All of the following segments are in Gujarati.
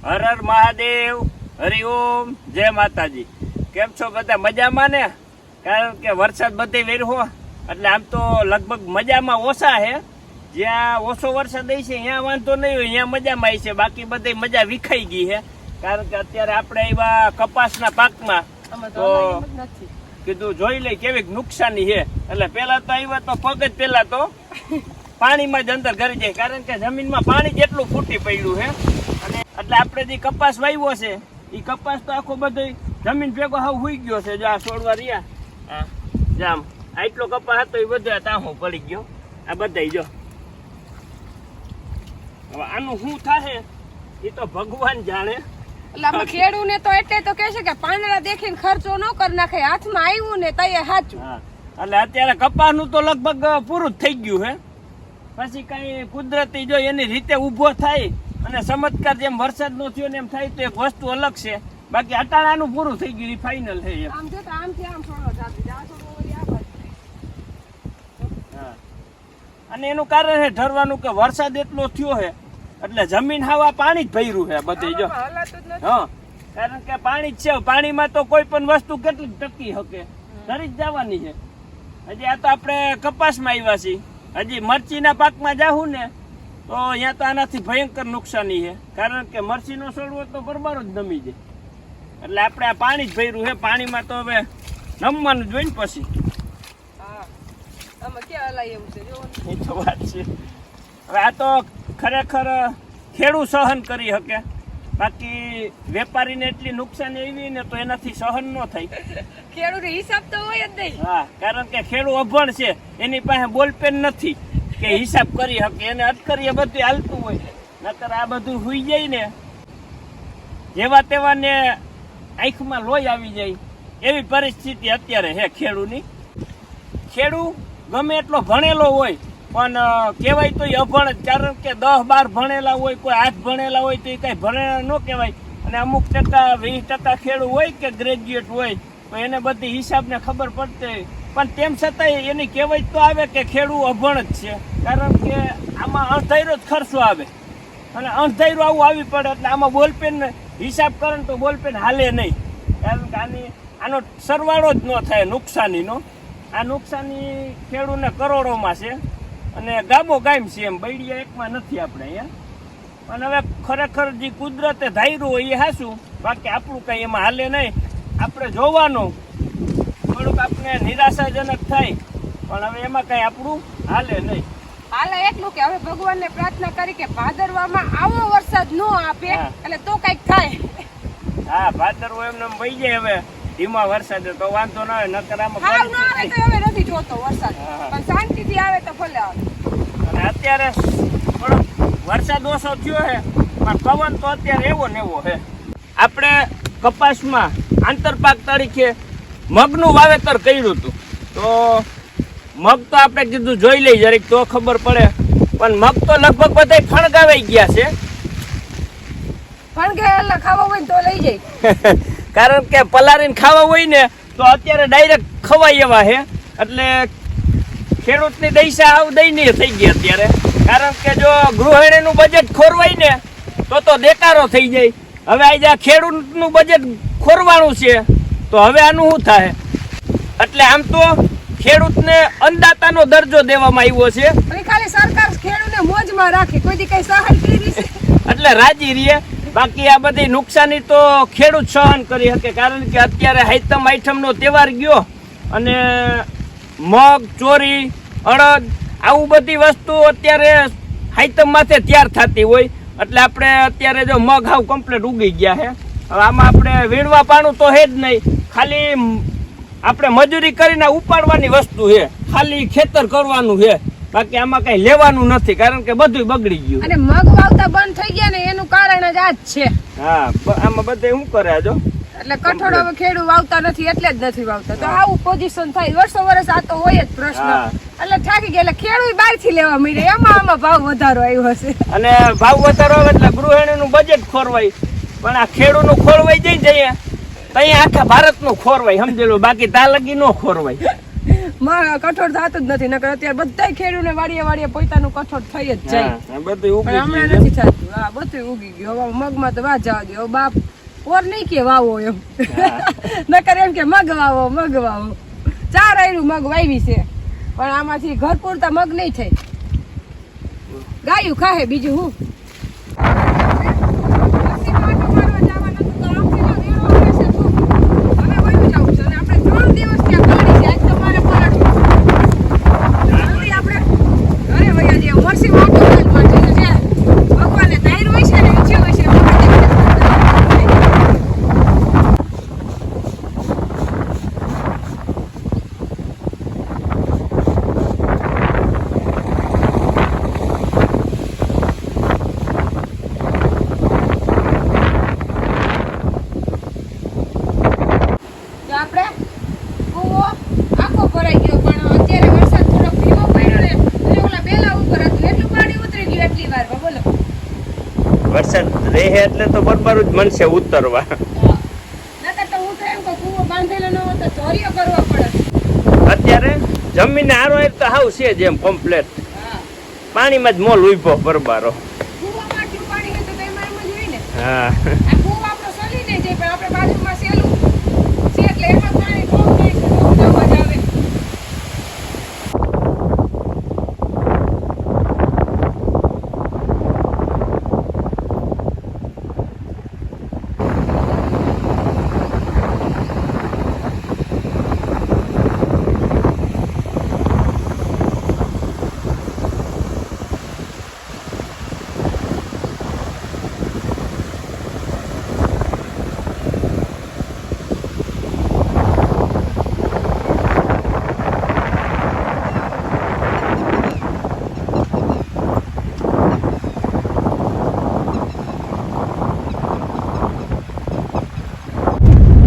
હર હર મહાદેવ હરિઓમ જય માતાજી. કેમ છો બધા? મજામાં ને? કારણ કે વરસાદ બધે વેરહો. એટલે આમ તો લગભગ મજામાં ઓછા છે જ્યાં ઓછો વરસાદ છે ત્યાં વાંધો નહીં હોય ત્યાં મજામાં છે. બાકી બધી મજા વિખાઈ ગઈ છે કારણ કે અત્યારે આપણે એવા કપાસના પાકમાં. તો કીધું જોઈ લઈ કેવી નુકસાની છે એટલે પેલા તો આવ્યા તો પગ જ પેલા તો પાણીમાં જ અંદર ઘરી જાય. કારણ કે જમીનમાં પાણી જેટલું ફૂટી પડ્યું છે અને એટલે આપણે જે કપાસ વાવ્યો છે એ કપાસ તો આખો બધો જમીન ભેગો હાવ હુઈ ગયો છે જો આ છોડવા રહ્યા. હા. જામ આટલો કપાસ હતો એ બધો તાહો પડી ગયો. આ બધા જો. હવે આનું શું થાશે એ તો ભગવાન જાણે. એટલે આમાં ખેડૂને તો એટલે તો કે છે કે પાંદડા દેખીને ખર્ચો ન કરી નાખે હાથમાં આવ્યું ને તઈએ સાચું એટલે અત્યારે કપાસનું તો લગભગ પૂરું જ થઈ ગયું હે. પછી કઈ કુદરતી જો એની રીતે ઊભો થાય અને ચમત્કાર જેમ વરસાદ નો થયો ને એમ થાય તો એક વસ્તુ અલગ છે. બાકી અટાણાનું પૂરું થઈ ગયું ફાઇનલ છે એમ. અને એનું કારણ છે ઠરવાનું કે વરસાદ એટલો થયો છે એટલે જમીન હવા પાણી જ ભર્યું છે બધે જો. હા. કારણ કે પાણી જ છે પાણીમાં તો કોઈ પણ વસ્તુ કેટલી ટકી શકે ધરી જ જવાની છે હજી આ તો આપણે કપાસમાં આવ્યા છીએ. હજી મરચીના પાકમાં જાહું ને તો અહીંયા તો આનાથી ભયંકર નુકસાની છે. કારણ કે મરચીનો છોડવો તો બરબારો જ નમી જાય. એટલે આપણે આ પાણી જ ભર્યું છે. પાણીમાં તો હવે નમવાનું જ ને પછી. એ તો વાત છે. હવે આ તો ખરેખર ખેડૂત સહન કરી શકે. બાકી વેપારીને એટલી નુકસાની આવી ને તો એનાથી સહન ન થાય. ખેડૂત હિસાબ તો હોય જ નહીં. હા કારણ કે ખેડૂત અભણ છે. એની પાસે બોલપેન નથી. કે હિસાબ કરી શકે એને અટકરીએ બધું હાલતું હોય. નકર આ બધું હુઈ જાય ને, જેવા તેવા ને આંખમાં લોહી આવી જાય, એવી પરિસ્થિતિ અત્યારે છે ખેડૂની. ખેડૂ ગમે એટલો ભણેલો હોય, પણ કહેવાય તો અભણ જ, કારણ કે દસ બાર ભણેલા હોય, કોઈ આઠ ભણેલા હોય, તો એ કાંઈ ભણેલા ન કહેવાય. અને અમુક ટકા, વીસ ટકા ખેડૂ હોય કે ગ્રેજ્યુએટ હોય, તો એને બધી હિસાબને ખબર પડતી પણ તેમ છતાંય એની કહેવાય તો આવે કે ખેડૂ અભણ જ છે. કારણ કે આમાં અણધાર્યો જ ખર્ચો આવે. અને અણધાર્યું આવું આવી પડે એટલે આમાં બોલપેન હિસાબ કરે ને તો બોલપેન હાલે નહીં. કારણ કે આની, આનો સરવાળો જ ન થાય નુકસાનીનો. આ નુકસાની ખેડૂને કરોડોમાં છે. અને ગામો ગામ છે એમ, બૈડિયા એકમાં નથી આપણે અહીંયા. પણ હવે ખરેખર જે કુદરતે ધાર્યું હોય એ હાશું બાકી આપણું કંઈ એમાં હાલે નહીં. આપણે જોવાનું. થોડુંક આપણે નિરાશાજનક થાય. પણ હવે એમાં કંઈ આપણું હાલે નહીં. હાલે એટલું કે હવે ભગવાનને પ્રાર્થના કરી કે ભાદરવામાં આવો વરસાદ ન આપે એટલે તો કંઈક થાય. હા ભાદરવો એમને વહી જાય હવે. ધીમા વરસાદ તો વાંધો ના આવે નકર આમાં હાલ ના આવે તો હવે નથી જોતો વરસાદ. પણ પણ શાંતિથી આવે તો ભલે આવે. અને અત્યારે થોડો વરસાદ ઓછો થયો છે પણ પવન તો અત્યારે એવો ને એવો છે આપણે કપાસમાં આંતરપાક તરીકે મગનું વાવેતર કર્યું હતું. તો મગ તો આપણે કીધું જોઈ લઈ જરીક તો ખબર પડે. પણ મગ તો લગભગ બધા ફણગાવાઈ ગયા છે. કે ખાવા હોય તો લઈ જાય. કારણ કે પલારીને ખાવા હોય ને તો અત્યારે ડાયરેક્ટ ખવાય એવા છે. એટલે ખેડૂતની દૈસા આવ દયનીય થઈ ગઈ અત્યારે. કારણ કે જો ગૃહિણીનું બજેટ ખોરવાય ને તો તો દેકારો થઈ જાય. હવે આજે ખેડૂતનું બજેટ ખોરવાનું છે તો હવે આનું શું થાય? એટલે આમ તો ખેડૂતને અન્નદાતાનો દરજ્જો દેવામાં આવ્યો છે. અને ખાલી સરકાર ખેડૂતને મોજમાં રાખે કોઈ દી કઈ સહાય કરી છે? એટલે રાજી રહીએ. બાકી આ બધી નુકસાની તો ખેડૂત સહન કરી શકે કારણ કે અત્યારે હાઈતમ આઈટમનો તહેવાર ગયો અને મગ ચોરી અડદ આવું બધી વસ્તુ અત્યારે હાઈતમ માથે તૈયાર થતી હોય. એટલે આપણે અત્યારે જો મગ હાવ કમ્પ્લીટ ઉગી ગયા છે. હવે આમાં આપણે વીણવા પાણું તો હે જ નહીં. ખાલી આપણે મજૂરી કરીને ઉપાડવાની વસ્તુ છે. ખાલી ખેતર કરવાનું છે. બાકી આમાં કઈ લેવાનું નથી કારણ કે બધું બગડી ગયું. અને મગ વાવતા બંધ થઈ ગયા ને એનું કારણ જ આ જ છે. હા આમાં બધે શું કરે જો? એટલે કઠોળો ખેડૂ વાવતા નથી એટલે જ નથી વાવતા. તો આવું પોઝિશન થાય. વર્ષો વર્ષ આ તો હોય જ પ્રશ્ન. એટલે થાકી ગયા એટલે ખેડૂત બહારથી લેવા મળે એમાં આમાં ભાવ વધારો આવ્યો હશે. અને ભાવ વધારો આવે એટલે ગૃહિણીનું બજેટ ખોરવાય. પણ આ ખેડૂનું ખોરવાઈ જઈ જઈએ. તો અહીંયા આખા ભારતનું ખોરવાય સમજેલું બાકી તાલગી નો ખોરવાય. માં કઠોળ થતું જ નથી નકર અત્યારે બધાય ખેડૂને વાડીએ વાડીએ પોતાનું કઠોળ થઈ જ જાય. બધું ઉગી હમણાં ગયું નથી થતું. હા બધું ઉગી ગયું. હવે મગમાં તો વા જવા દો. બાપ ઓર નહીં કે વાવો એમ. નકર એમ કે મગ વાવો મગ વાવો. ચાર આયરું મગ વાવી છે. પણ આમાંથી ઘર પૂરતા મગ નહીં થાય. ગાયું ખાહે બીજું હું ત્રણ દિવસ ત્યાં પાણી છે આજ તમારે પલટવું જલ્દી આપણે ઘરે વયા જઈએ. મરસી માટો ખાઈને માટે છે. ભગવાને ધાર્યું હોય છે ને ઈચ્છ્યું હોય છે એમ આપણે તો આપણે કૂવો આખો ભરાઈ ગયો પણ અત્યારે વરસાદ થોડોક ધીમો પડ્યો ને એટલે ઓલા બેલા ઉપર હતું એટલું પાણી ઉતરી ગયું એટલી વારમાં બોલો વરસાદ રહે એટલે તો બરબારું જ મનશે ઉતરવા. અત્યારે જમીને હારો એ તો હાવ છે જેમ કમ્પ્લેટ પાણીમાં જ મોલ ઊભો બરબારો. હા આ કૂવો આપણો સલી નહીં જાય પણ આપણે બાજુમાં સેલું છે એટલે એમાં પાણી બહુ જાય છે બહુ જ અવાજ આવે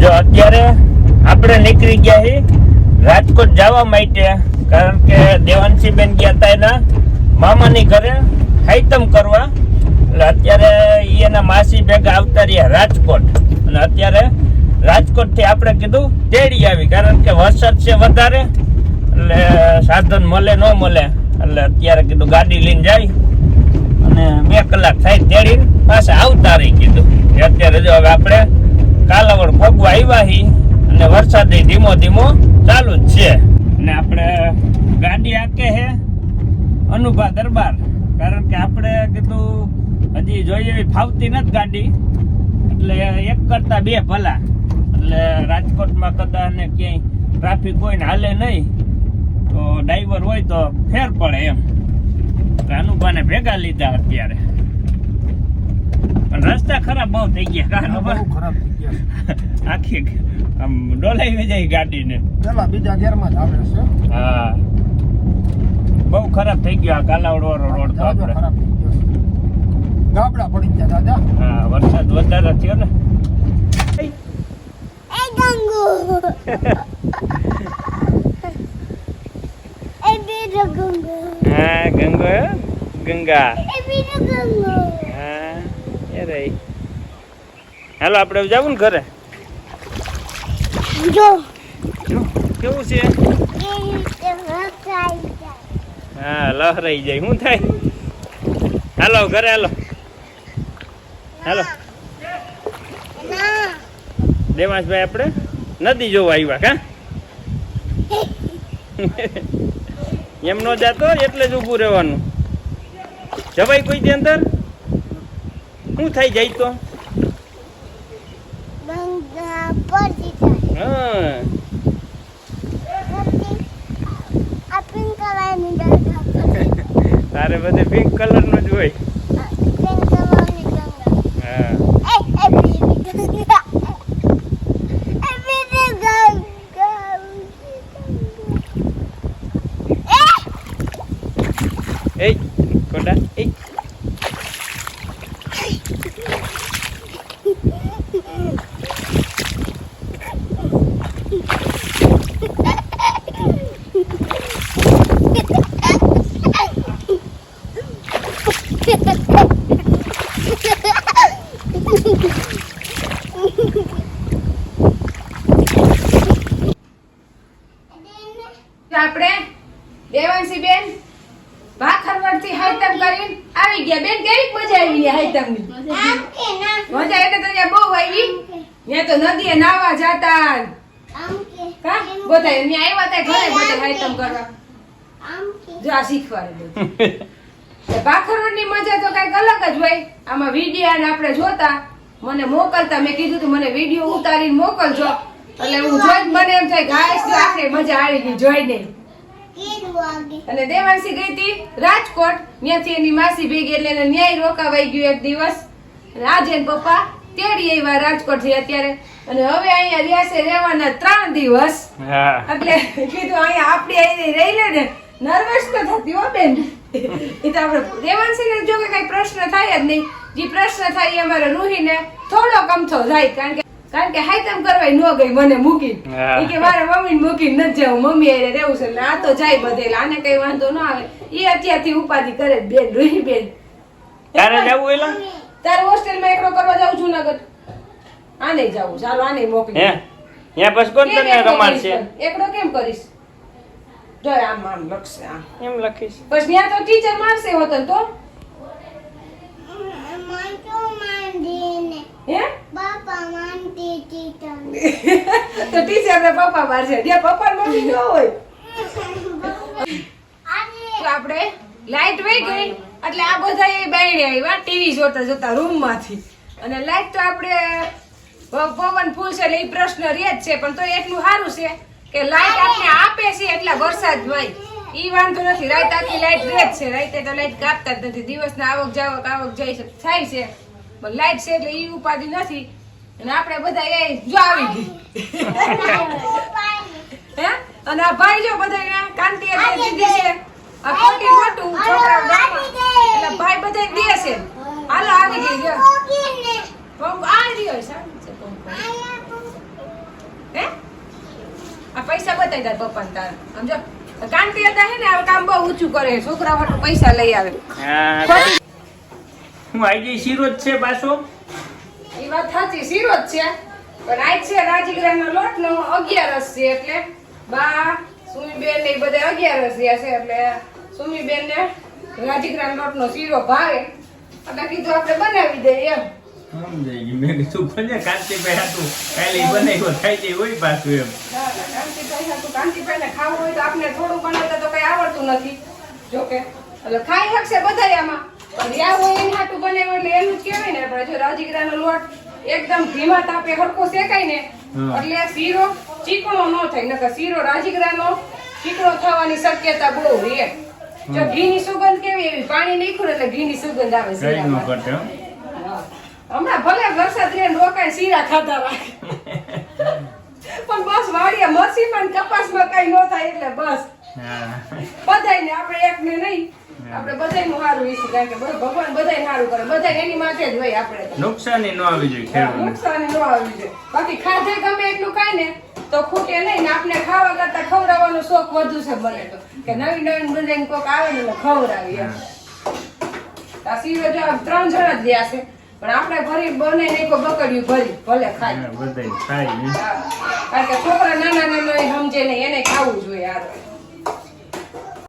જો અત્યારે આપણે નીકળી ગયા છીએ રાજકોટ જવા માટે, કારણ કે દેવાંશી બેન ગયા હતા એના મામાની ઘરે હાઈતમ કરવા. એટલે અત્યારે એના માસી ભેગા આવતા રહ્યા રાજકોટ. અને અત્યારે રાજકોટથી આપણે કીધું તેડી આવી, કારણ કે વરસાદ છે વધારે, એટલે સાધન મળે, ન મળે, એટલે અત્યારે કીધું ગાડી લઈને જાય. અને બે કલાક થાય તેડી પાછા આવતા રહી કીધું. અત્યારે જો હવે આપણે કાલાવડ ભોગવા આવ્યા હી અને વરસાદ ધીમો ધીમો ચાલુ જ છે. અને આપણે ગાડી આકે હે અનુભા દરબાર. કારણ કે આપણે કીધું હજી જોઈએ એવી ફાવતી નથી ગાડી. એટલે એક કરતા બે ભલા. એટલે રાજકોટમાં કદાચ ને ક્યાંય ટ્રાફિક હોય ને હાલે નહીં, તો ડ્રાઈવર હોય તો ફેર પડે એમ. અનુભાને ભેગા લીધા અત્યારે. રસ્તા ખરાબ બહુ થઈ ગયા. બહુ ખરાબ થઈ ગયા આખી આમ ડોલાઈ જાય ગાડીને. પેલા બીજા ગેરમાં જ આવે છે. હા. બહુ ખરાબ થઈ ગયો આ કાલાવડ વાળો રોડ તો આપણે. ખરાબ થઈ ગયો છે. ગાબડા પડી ગયા દાદા. હા વરસાદ વધારે થયો ને. એ ગંગુ. એ બીજો ગંગુ. હા ગંગુ ગંગા. એ બીજો ગંગુ. હા રહી હાલો આપણે જવું ને ઘરે? જો. કેવું છે? હા લહરાઈ જાય. શું થાય? હાલો ઘરે હાલો. હાલો. દેવાંશભાઈ આપણે નદી જોવા આવ્યા કા? એમ નો જાતો એટલે જ ઊભું રહેવાનું. જવાય કોઈ અંદર? શું થઈ જાય તો? તારે બધે પિંક કલરનું જ હોય. પિંક કલરની Ganga ¿Se aprende? ¿Llévanse bien? ભાખરવડથી હાઈતમ કરીને આવી ગયા. બેન કેવી મજા આવી હાઈતમ મજા એટલે તો ત્યાં બહુ આવી. ત્યાં તો નદીએ નાવા જાતા. કે? બધા ત્યાં આવ્યા તા ઘરે બધા હાઈતમ કરવા. જો આ શીખવાડે ભાખરવડની મજા તો કંઈક અલગ જ હોય. આમાં વિડીયા ને આપણે જોતા. મને મોકલતા. મેં કીધું તું મને વીડિયો ઉતારીને મોકલજો. એટલે હું જોઈ મને એમ થાય ગાય આપણે મજા આવી ગઈ. જોઈને. અને દેવાંશી ગઈ હતી રાજકોટ. ત્યાંથી એની માસી ભેગી એટલે એને ન્યાય રોકાવાઈ ગયું એક દિવસ. આજે પપ્પા તેડી આવ્યા રાજકોટથી અત્યારે. અને હવે અહીંયા રહ્યા છે રહેવાના ત્રણ દિવસ. એટલે કીધું અહીંયા આપણી અહીં રહી લે ને. નર્વસ તો થતી હો બેન. એ તો આપણે દેવાંશીને જો કે કઈ પ્રશ્ન થાય જ નહીં. જે પ્રશ્ન થાય એ અમારે રૂહીને થોડો કમથો જાય કારણ કે કારણ કે હાઈતમ કરવાય ન ગઈ મને મૂકી એ કે મારે મમ્મીને મૂકી નથી જવું મમ્મી એને રહેવું છે આ તો જાય બધે. એટલે આને કઈ વાંધો ન આવે. એ અત્યારથી ઉપાધિ કરે બેન રૂહી બેન. તારે જવું એલા? તારે હોસ્ટેલમાં એકલો કરવા જાવ જુનાગઢ. આને જાવું. ચાલો આને મોકલી હે? ત્યાં બસ કોણ તને રમાડ છે? એકલો કેમ કરીશ? જો આમ આમ લખશે આમ. એમ લખીશ. બસ ત્યાં તો ટીચર મારશે હોતન તો મંટો માંડીને હે બાપા માંડી ટીચર તો ટીચર ને પપ્પા મારશે. જ્યાં પપ્પા મમ્મી ન હોય. આપણે લાઈટ વહી ગઈ. એટલે આ બધા એ બાયણે આવ્યા ટીવી જોતા જોતા રૂમમાંથી અને લાઈટ તો આપણે પવન ફૂલ છે એટલે એ પ્રશ્ન રહે જ છે, પણ તો એટલું સારું છે કે લાઈટ આપણે આપે છે એટલા વરસાદ હોય ઈ વાંધો નથી. આખી લાઈટ રહે જ છે. રાતે તો લાઈટ કાપતા જ નથી. દિવસના આવક જાવક આવક જાય છે. થાય છે. પણ લાઈટ છે એટલે ઈ ઉપાધિ નથી. અને આપણે બધા એ જો આવી ગઈ. હે? અને આ ભાઈ જો બધા કાંતિ દીદી છે. આ ખોટી મોટું છોકરા એટલે ભાઈ બધા દે છે. હાલો આવી ગઈ જો. પંપ આ રહ્યો છે. હે? આ પૈસા બતાવી તાર પપ્પા તાર. સમજો કાંતિ હતા હે ને આ કામ બહુ ઊંચું કરે છોકરા માટે પૈસા લઈ આવે. હા જઈ શીરો જ છે પાછો. એ વાત સાચી શીરો જ છે. પણ આજ છે રાજીગ્રામનો લોટનો અગિયારસ છે એટલે બા સુમીબેન ને બધા અગિયારસ રહ્યા છે એટલે સુમીબેન ને રાજીગ્રામ લોટનો શીરો ભાવે. એટલે કીધું આપણે બનાવી દઈએ એમ. સમજાઈ મેં કીધું ભલે કાંતિભાઈ હાટું કાલે બનાવ્યો થાય છે હોય પાછું એમ. ના, ના, કાંતિભાઈ હાટું ખાવું હોય તો આપણે થોડું બનાવતા તો કઈ આવડતું નથી. જોકે એટલે ખાઈ શકશે બધાય આમાં. પણ યા હોય એને હાટું બનાવ્યું એટલે એનું જ કહેવાય ને આપણે. જો રાજીગરાનો લોટ એકદમ ધીમા તાપે હરખો શેકાય ને એટલે શીરો ચીકણો ન થાય. નકર શીરો રાજીગરાનો ચીકણો થવાની શક્યતા બહુ રહે જો ઘીની સુગંધ કેવી? એવી પાણી નાખ્યું એટલે ઘી ઘીની સુગંધ આવે ન. હમણાં ભલે વરસાદ રે રોકાય સીરા ખાતા રાખે. પણ બસ વાડીએ મસીમાં કપાસમાં કઈ ન થાય એટલે બસ. બધાયને આપણે એકને નહીં આપણે બધાયનું સારું ઈચ્છીએ કારણ કે ભગવાન બધાય સારું કરે. બધા એની માટે જ હોય આપણે. નુકસાની ન આવી જોઈએ નુકસાની ન આવી જાય બાકી ખાધે ગમે એટલું કાઈ ને તો ખૂટે નહીં ને આપણે ખાવા કરતા ખવડાવવાનો શોખ વધુ છે મને તો. કે નવી નવીન બધાને કોક આવે ને એટલે ખવડાવી આ જો ત્રણ જણા જ રહ્યા છે પણ આપણે ભરી બને નહીં કોઈ બકડ્યું ભરી ભલે ખાય. બધા ખાય કારણ કે છોકરા નાના નાના સમજે નહીં એને ખાવું જોઈએ આ